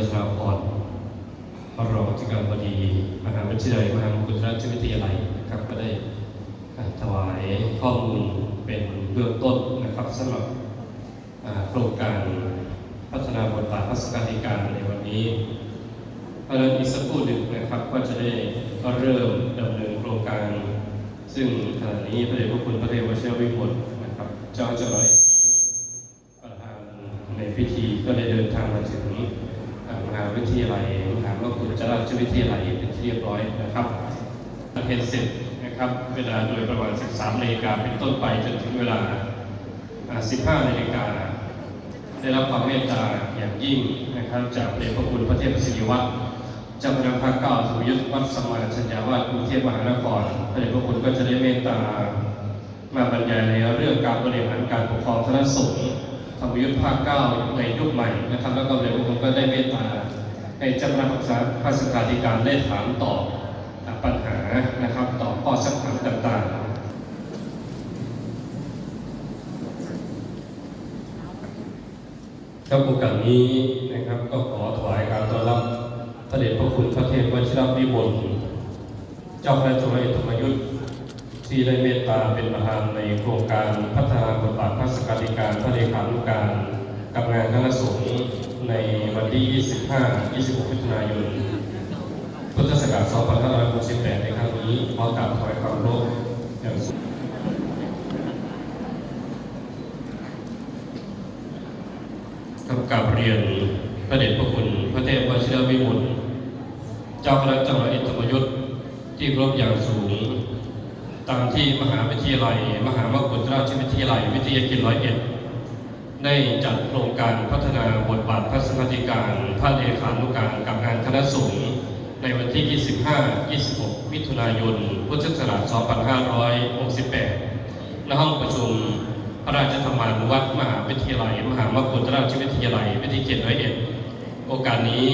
ระชาพรพระรองที่การบดีมหาวิทยาลัยมหามกุฏราชวิทยาลัยนะครับก็ได้ถวายข้อมูลเป็นเบื้องต้นนะครับสำหรับโครงการพัฒนาบทบาทพระสกาธิการในวันนี้เพราะนั้นอีกสักครู่หนึ่งนะครับก็จะได้เริ่มดำเนินโครงการ ซึ่งขณะนี้พระเดชพระคุณพระเทวเชษวิมลนะครับเจ้าเจ้าร้อยประธานในพิธีก็ได้เดินทางมาถึงอ่ามหา วิทยาลัยมหาวชิรราชวิทยาลัยเป็นที่เรียบร้อยนะครับเห็นเสร็จนะครับเวลาโดยประมาณ 13นาฬิกาเป็นต้นไปจนถึงเวลา 15นาฬิกาได้รับความเมตตาอย่างยิ่งนะครับจากพระเดชพระคุณพระเทพศิริวัตรเจ้าคณะภาคเก้าสุยุทธวัดสมาชัญญาวาสกรุงเทพมหานครพระเดชพระคุณก็จะได้เมตตามาบรรยายในเรื่องการบริหารการปกครองคณะสงฆ์ธรรมยุทธภาคเก้าในยุคใหม่นะครับแล้วก็พระเดชพระคุณก็ได้เมตตา ให้จ้าคณะภาษาภาษาธิการได้ถามตอบปัญหานะครับตอบข้อสักถามต่างๆครับโอกาสนี้นะครับก็ขอถวายการต้อนรับพระเดชพระคุณพระเทพวชิรวิมลเจ้าคณะจังหวัดธรรมยุทธ์ที่ได้เมตตาเป็นประธานในโครงการพัฒนาบทบาทพระสการิการพระเลขานุการกับงานคณะสงฆ์ ในวันที่ 25 26มิถุนายน พุทธศักราช2568 ในครั้งนี้ขอกราบถวายความเคารพอย่างสูงกับกราบเรียนพระเดชพระคุณ พระเทพวชิรวิมลเจ้าคณะจังหวัดอินทรยุทธที่ครพอย่างสูง ตามที่มหาวิทยาลัย มหามกุฏราชวิทยาลัย วิทยาเขตร้อยเอ็ด ได้จัดโครงการพัฒนาบทบาทพระสงฆ์ธิการพระเลขานุการกับงานคณะสงฆ์ในวันที่ 25 26 มิถุนายน พุทธศักราช 2568 ณ ห้องประชุมพระราชธรรมานุวัตรมหาวิทยาลัย มหามกุฏราชวิทยาลัย วิทยาเขตร้อยเอ็ดโอกาสนี้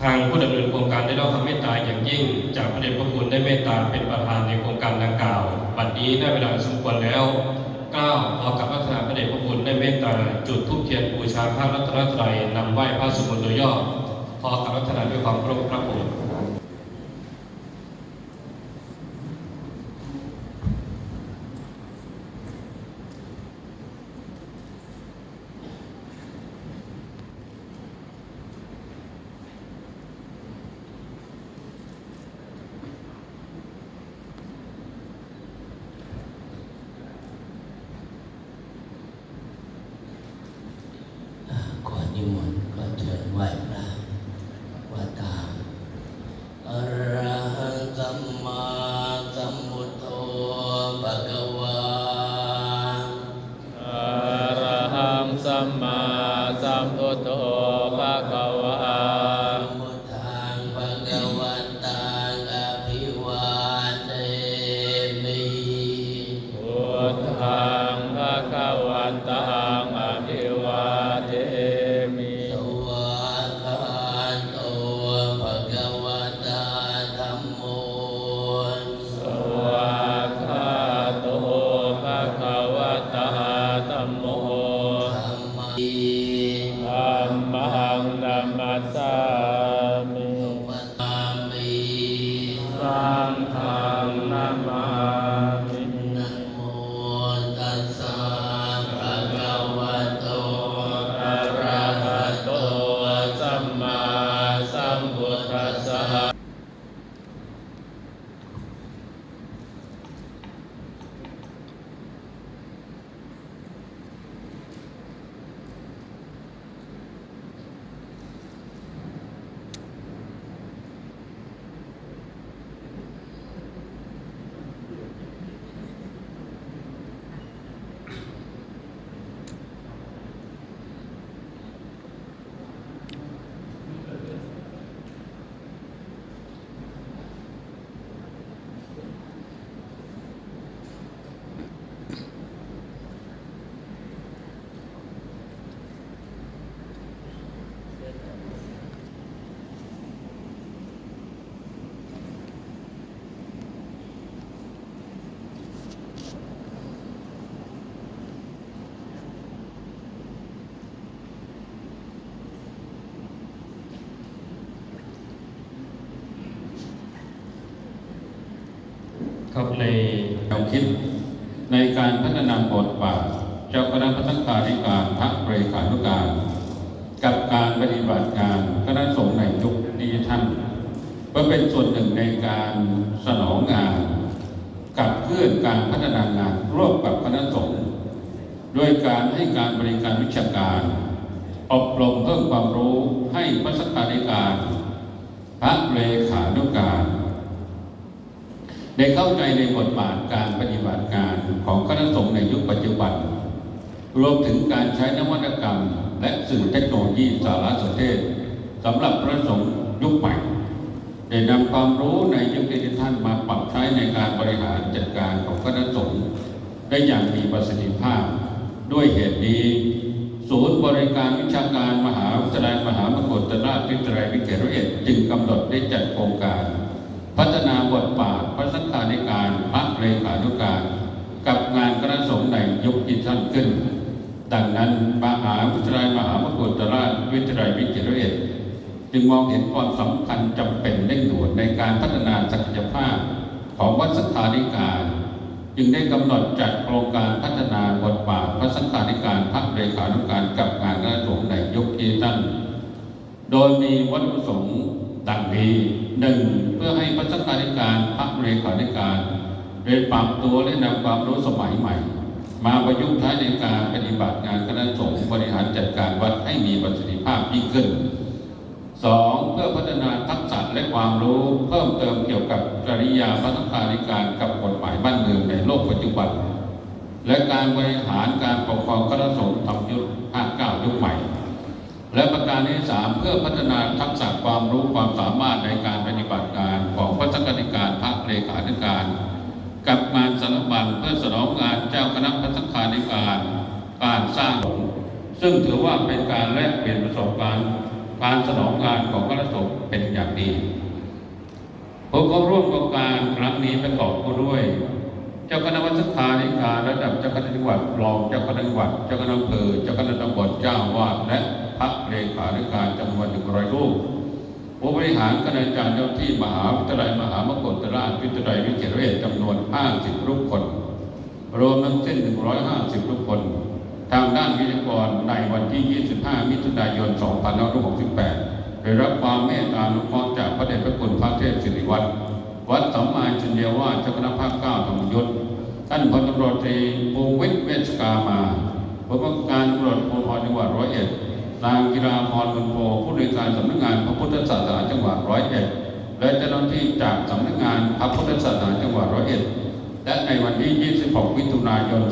ทางผู้ดำเนินโครงการได้รับความเมตตาอย่างยิ่ง จากพระเดชพระคุณได้เมตตาเป็นประธานในโครงการดังกล่าว บัดนี้ได้เวลาสมควรแล้ว เก้าขอกับพัฒนาพระเดชพระคุณได้เมตตาจุดธูปเทียนบูชาพระรัตนตรัยนำไหว้พระสุมนโดยย่อขอกับพัฒนาด้วยความเคารพครับผมอ่ ในแนวคิด ในการพัฒนาบทบาทเจ้าคณะพัฒนาธิการพระเรขานุการ กับการปฏิบัติงานคณะสงฆ์ในยุคดิจิทัลเพื่อเป็นส่วนหนึ่งในการสนองงานกับเคลื่อนการพัฒนางานร่วมกับคณะสงฆ์ด้วยการให้การบริการวิชาการ อบรมเพิ่มความรู้ให้พระสักการิการพระเลขานุการ ได้เข้าใจในบทบาทการปฏิบัติการของคณะสงฆ์ในยุคปัจจุบัน รวมถึงการใช้นวัตกรรม และสื่อเทคโนโลยีสารสนเทศสำหรับพระสงฆ์ยุคใหม่ได้นำความรู้ในยุคดิจิทัลมาปรับใช้ในการบริหารจัดการของคณะสงฆ์ได้อย่างมีประสิทธิภาพ ด้วยเหตุนี้ ศูนย์บริการวิชาการมหาวิทยาลัยมหามกุฏราชวิทยาลัยวิเศษร้อยเอ็ดจึงกำหนดได้จัดโครงการ พัฒนาบทบาทพระสังฆาธิการพระเลขานุการกับงานคณะสงฆ์ในยุคดิจิทัลขึ้น ดังนั้นมหาวิทยาลัยมหามกุฏราชวิทยาลัยวิเศษร้อยเอ็ดจึงมองเห็นความสำคัญจำเป็นเร่งด่วนในการพัฒนาศักยภาพของวัดสังฆาธิการ จึงได้กำหนดจัดโครงการพัฒนาบทบาทพระสังฆาธิการพระเลขานุการกับงานคณะสงฆ์ในยุคดิจิทัลโดยมีวัตถุประสงค์ดังนี้หนึ่งเพื่อให้พระสังฆาธิการพระเลขาธิการ ได้ปรับตัวและนำความรู้สมัยใหม่ มาประยุกต์ใช้ในการปฏิบัติงานคณะสงฆ์บริหารจัดการวัดให้มีประสิทธิภาพยิ่งขึ้นสองเพื่อพัฒนาทักษะและความรู้เพิ่มเติมเกี่ยวกับจริยาพระสังฆาธิการกับกฎหมายบ้านเมืองในโลกปัจจุบัน และการบริหารการปกครองคณะสงฆ์ทำยุคภาคเก้ายุคใหม่ และประการที่สามเพื่อพัฒนาทักษะความรู้ความสามารถในการปฏิบัติการของพระสังฆาธิการพระเลขาธิการ กับงานสารบัญเพื่อสนองงานเจ้าคณะพระสังฆาธิการการสร้างสงฆ์ซึ่งถือว่าเป็นการแลกเปลี่ยนประสบการณ์การสนองงานของคณะสงฆ์เป็นอย่างดีผมก็ร่วมโครงการครั้งนี้ประกอบไปด้วย เจ้าคณะวัดสังฆาธิการระดับเจ้าคณะจังหวัดรองเจ้าคณะจังหวัดเจ้าคณะอำเภอเจ้าคณะตำบลเจ้าวาดและพระเลขาธิการจำนวนหนึ่งร้อยรูป ผู้บริหารคณาจารย์เจ้าที่มหาวิทยาลัยมหามกุฏราชวิทยาลัยวิเศษเวชจำนวน 50 รูปคน รวมทั้งสิ้น 150 รูปคน ทางด้านวิทยากรในวันที่ 25 มิถุนายน 2568 ได้รับความเมตตาอนุเคราะห์จากพระเดชพระคุณพระเทพสิริวัฒน์วัดสัมมาชัญญาวาเจ้าคณะภาคเก้าธรรมยุทธท่านพลตำรวจตรีภูมิวิทย์เวชกามาผู้บังคับการตำรวจภูธรจังหวัดร้อยเอ็ด นางกีฬาพรบุญโพผู้ในวยการสำนักงานพระพุทธศาสนาจังหวัดร้อยเอ็ดและเจ้าหน้าที่จากสำนักงานพระพุทธศาสนาจังหวัดร้อยเอ็ดและในวันที่ 26 มิถุนายน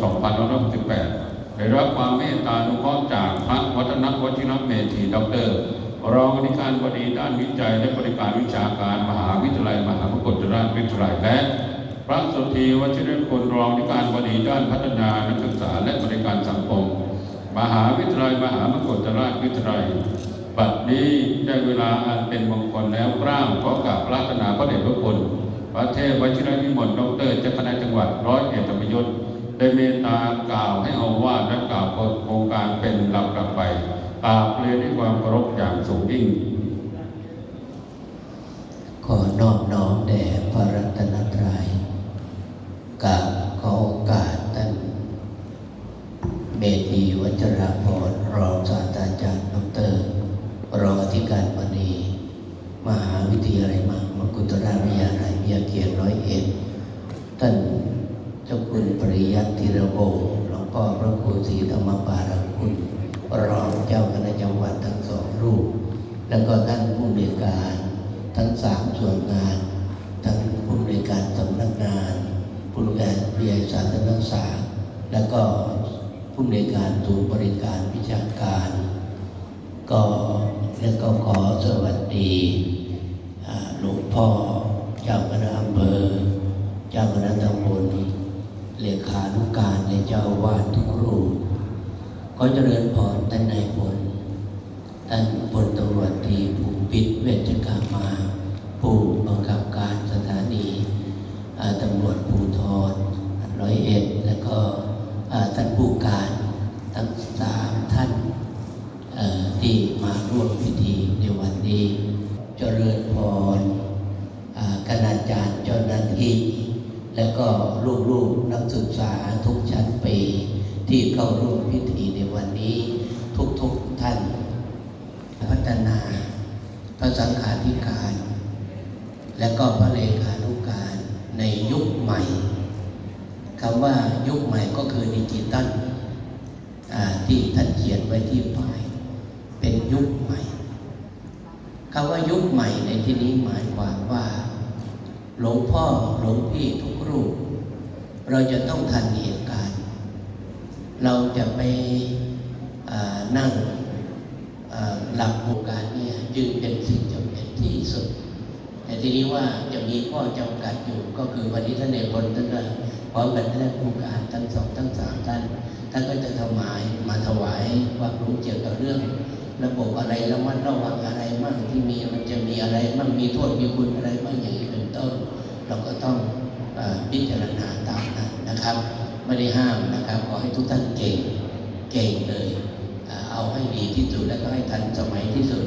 2568 ได้รับความเมตตาอนุเคราะห์จากพระวัฒนวชิรเมธีด็อกเตอร์ รองอธิการบดีด้านวิจัยและบริการวิชาการมหาวิทยาลัยมหามกุฏราชวิทยาลัยและพระสุธีวชิรคุณรองอธิการบดีด้านพัฒนานักศึกษาและบริการสังคม มหาวิทยาลัยมหามกุฏราชวิทยาลัยบัดนี้ได้เวลาอันเป็นมงคลแล้วกล้าวขอกราบรัตนาพระเดชพระคุณพระเทพวชิรวิมลดอกเตอรเจ้าคณะจังหวัดร้อยเอ็ดธรรมยุทธ์ได้เมตตากล่าวให้เอาว่าและกล่าวโครงการเป็นลำดับไปกราบเรียนด้วยความเคารพอย่างสูงยิ่งขอนอบน้อมแด่พระรัตนตรัยกราบขอโอกาสท่านเมธีวัชรพรรองศาสตราจารย์ดอกเตอรรองอธิการบดีมหาวิทยาลัยมหามกุฏราชวิทยาลัยเบียเกียรติร้อยเอ็ด ท่านเจ้าคุณปริยัติธีระวงหลวงพ่อพระครูศรีธรรมปารคุณรองเจ้าคณะจังหวัดทั้งสองรูป แล้วก็ท่านผู้มีการทั้งสามส่วนงาน ทั้งผู้ในวยการสำนักงานผู้ในวยการวิทยาศาสตร์ศึกษาแล้วก็ผู้ในวยการศูนย์บริการวิชาการ ก็แล้วก็ขอสวัสดีหลวงพ่อเจ้าคณะ จ้าคณะตำบลเลขานุการและเจ้าวาดทุกรูปขอเจริญพรท่านนายพลท่านพลตำรวจตรีภูมิปิตเวชกามาผู้บังคับการสถานีตำรวจภูธรร้อยเอ็ดแล้วก็ท่านผู้การทั้งสามท่านที่มาร่วมพิธีในวันนี้ เจริญ แล้วก็ลูกๆนักศึกษาทุกชั้นปี ที่เข้าร่วมพิธีในวันนี้ ทุกๆท่าน พัฒนา พระสังฆาธิการ และก็พระเลขานุการในยุคใหม่คำว่ายุคใหม่ก็คือดิจิตัลที่ท่านเขียนไว้ที่ป้ายเป็นยุคใหม่คำว่ายุคใหม่ในที่นี้หมายความว่า หลวงพ่อหลวงพี่ทุก รูป เราจะต้องทันเหตุการณ์ เราจะไปนั่งหลับโครงการเนี่ยจึงเป็นสิ่งจำเป็นที่สุด แต่ทีนี้ว่าจะมีข้อจำกัดอยู่ก็คือวันนี้ท่านเอกพลท่านก็พร้อมกันท่านผู้การทั้งสองทั้งสามท่านท่านก็จะถวายมาถวายความรู้เกี่ยวกับเรื่อง ระบบอะไรระมัดระวังอะไรมั่งที่มีมันจะมีอะไรมั่งมีโทษมีคุณอะไรบ้างอย่างนี้เป็นต้น เราก็ต้อง พิจารณาตามนั้นนะครับ ไม่ได้ห้ามนะครับขอให้ทุกท่านเก่งเก่งเลยเอาให้ดีที่สุดแล้วก็ให้ทันสมัยที่สุด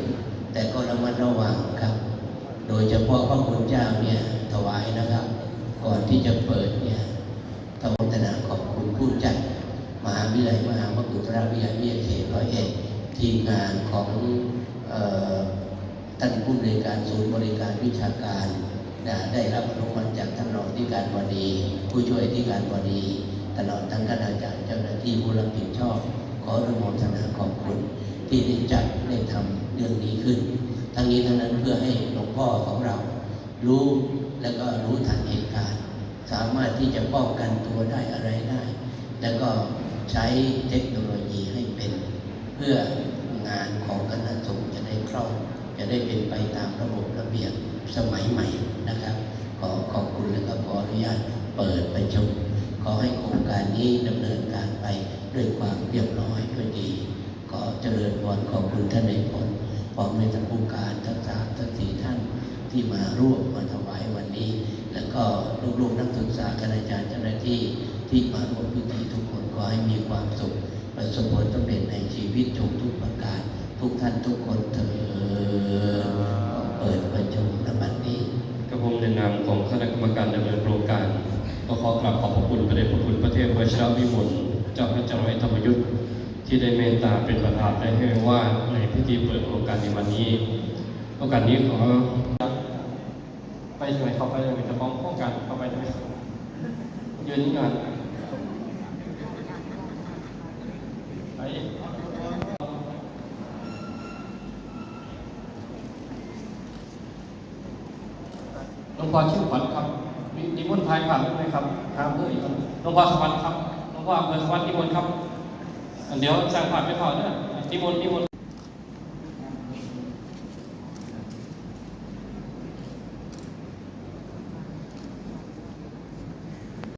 แต่ก็ระมัดระวังครับ โดยเฉพาะพระคุณเจ้าเนี่ยถวายนะครับ ก่อนที่จะเปิดเนี่ยถวายนาขอบคุณผู้จัดมหาวิทยาลัยมหามกุฏราวิทยาลัยวิทยาเขตร้อยเอ็ดทีมงานของท่านผู้บริการศูนย์บริการวิชาการ นะได้รับอนุมัติจากท่านรองที่การบดี ผู้ช่วยที่การบดี ตลอดทั้งคณาจารย์เจ้าหน้าที่ผู้รับผิดชอบ ขออนุโมทนาขอบคุณ ที่ได้จัดได้ทำเรื่องนี้ขึ้น ทั้งนี้ทั้งนั้นเพื่อให้หลวงพ่อของเรา รู้แล้วก็รู้ทันเหตุการณ์ สามารถที่จะป้องกันตัวได้อะไรได้ แล้วก็ใช้เทคโนโลยีให้เป็น เพื่องานของคณะสงฆ์จะได้คล่องจะได้เป็นไปตามระบบระเบียบ สมัยใหม่นะครับ ขอขอบคุณและก็ขออนุญาตเปิดประชุมขอให้โครงการนี้ดำเนินการไปด้วยความเรียบร้อยด้วยดี ขอเจริญพรขอบคุณท่านในผลพร้อมในท่านผู้การทั้งสามทั้งสี่ท่านที่มาร่วมมาถวายวันนี้ แล้วก็ลูกๆนักศึกษาคณาจารย์เจ้าหน้าที่ที่มาร่วมพิธีทุกคนขอให้มีความสุขประสบผลสำเร็จในชีวิตจงทุกประการ ทุกท่านทุกคนเถิด พระเดชพระคุณพระเทพวชิรวิมลเจ้าพระเจ้าไอ้ธรรมยุทธ์ที่ได้เมตตาเป็นประธานได้ให้ว่าในพิธีเปิดโครงการในวันนี้โอกาสนี้ขอไปหน่วยเข้าไปหน่วยจะมองโครงการเข้าไปได้ไหมยืนนี่ก่อนไปหลวงพ่อชื่อขวัญครับมีนิมนต์ทายผ่านได้ไหมครับทางเพื่ออีกคน หลวงพ่อสวัสดิ์ครับหลวงพ่ออำเภอสวัสดิ์นิมนต์ครับ เดี๋ยวสั่งผ่านไปก่อนเนอะนิมนต์นิมนต์